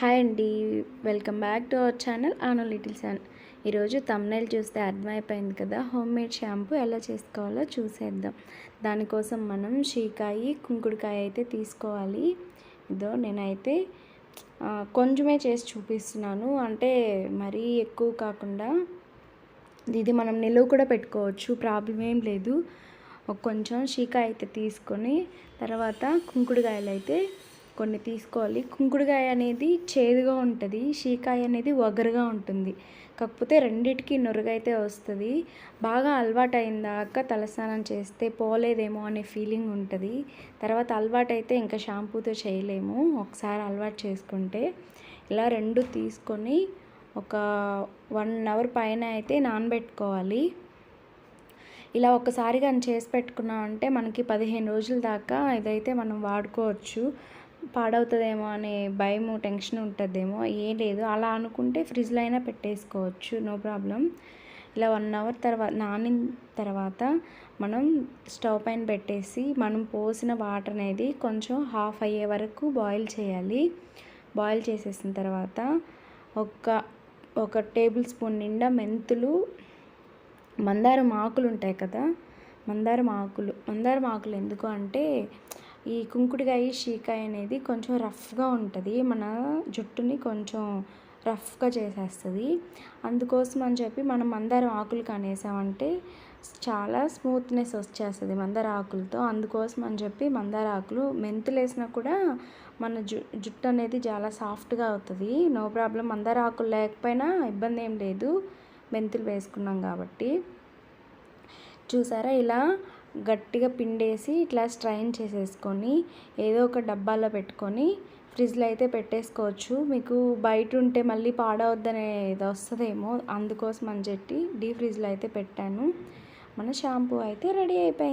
Hi అండి welcome back to our channel ఆనో little sun. ఈరోజు thumbnail చూస్తే అర్థమైపోయింది కదా హోమ్ మేడ్ షాంపూ ఎలా చేసుకోవాలో చూసేద్దాం. దానికోసం మనం షీకాయి కుంకుడుకాయ అయితే తీసుకోవాలి. ఇదో నేనైతే కొంచెమే చేసి చూపిస్తున్నాను. అంటే మరీ ఎక్కువ కాకుండా ఇది మనం నిలువ కూడా పెట్టుకోవచ్చు ప్రాబ్లం ఏం లేదు. కొంచెం షీకాయ అయితే తీసుకొని తర్వాత కుంకుడుకాయలు అయితే కొన్ని తీసుకోవాలి. కుంకుడుకాయ అనేది చేదుగా ఉంటుంది షీకాయ అనేది ఒగరుగా ఉంటుంది. కాకపోతే రెండిటికి నురుగైతే వస్తుంది. బాగా అలవాటు అయిందాక తలస్నానం చేస్తే పోలేదేమో అనే ఫీలింగ్ ఉంటుంది. తర్వాత అలవాటు అయితే ఇంకా షాంపూతో చేయలేము. ఒకసారి అలవాటు చేసుకుంటే ఇలా రెండు తీసుకొని ఒక వన్ అవర్ పైన అయితే నానబెట్టుకోవాలి. ఇలా ఒకసారి కానీ చేసి పెట్టుకున్నాం అంటే మనకి పదిహేను రోజుల దాకా ఇదైతే మనం వాడుకోవచ్చు. పాడవుతుందేమో అనే భయము టెన్షన్ ఉంటుందేమో ఏం లేదు. అలా అనుకుంటే ఫ్రిడ్జ్లో అయినా పెట్టేసుకోవచ్చు నో ప్రాబ్లం. ఇలా వన్ అవర్ తర్వాత నానిన తర్వాత మనం స్టవ్ పైన పెట్టేసి మనం పోసిన వాటర్ అనేది కొంచెం హాఫ్ అయ్యే వరకు బాయిల్ చేయాలి. బాయిల్ చేసేసిన తర్వాత ఒక ఒక టేబుల్ స్పూన్ నిండా మెంతులు మందారం ఆకులు ఉంటాయి కదా మందారం ఆకులు. మందారం ఆకులు ఎందుకు అంటే ఈ కుంకుడుకాయ షీకాయ అనేది కొంచెం రఫ్గా ఉంటుంది. మన జుట్టుని కొంచెం రఫ్గా చేసేస్తుంది. అందుకోసం అని చెప్పి మనం మందారం ఆకులు కానేసామంటే చాలా స్మూత్నెస్ వచ్చేస్తుంది మందార ఆకులతో. అందుకోసం అని చెప్పి మందార ఆకులు మెంతులు వేసినా కూడా మన జు జుట్టు అనేది చాలా సాఫ్ట్గా అవుతుంది. No problem. మందార ఆకులు లేకపోయినా ఇబ్బంది ఏం లేదు. మెంతులు వేసుకున్నాం కాబట్టి. చూసారా? ఇలా గట్టిగా పిండేసి ఇట్లా స్ట్రైన్ చేసేసుకొని ఏదో ఒక డబ్బాలో పెట్టుకొని ఫ్రిడ్జ్లో అయితే పెట్టేసుకోవచ్చు. మీకు బయట ఉంటే మళ్ళీ పాడవద్దనేది వస్తుందేమో. అందుకోసం అని చెప్పి డీ ఫ్రిడ్జ్లో అయితే పెట్టాను. మన షాంపూ అయితే రెడీ అయిపోయింది.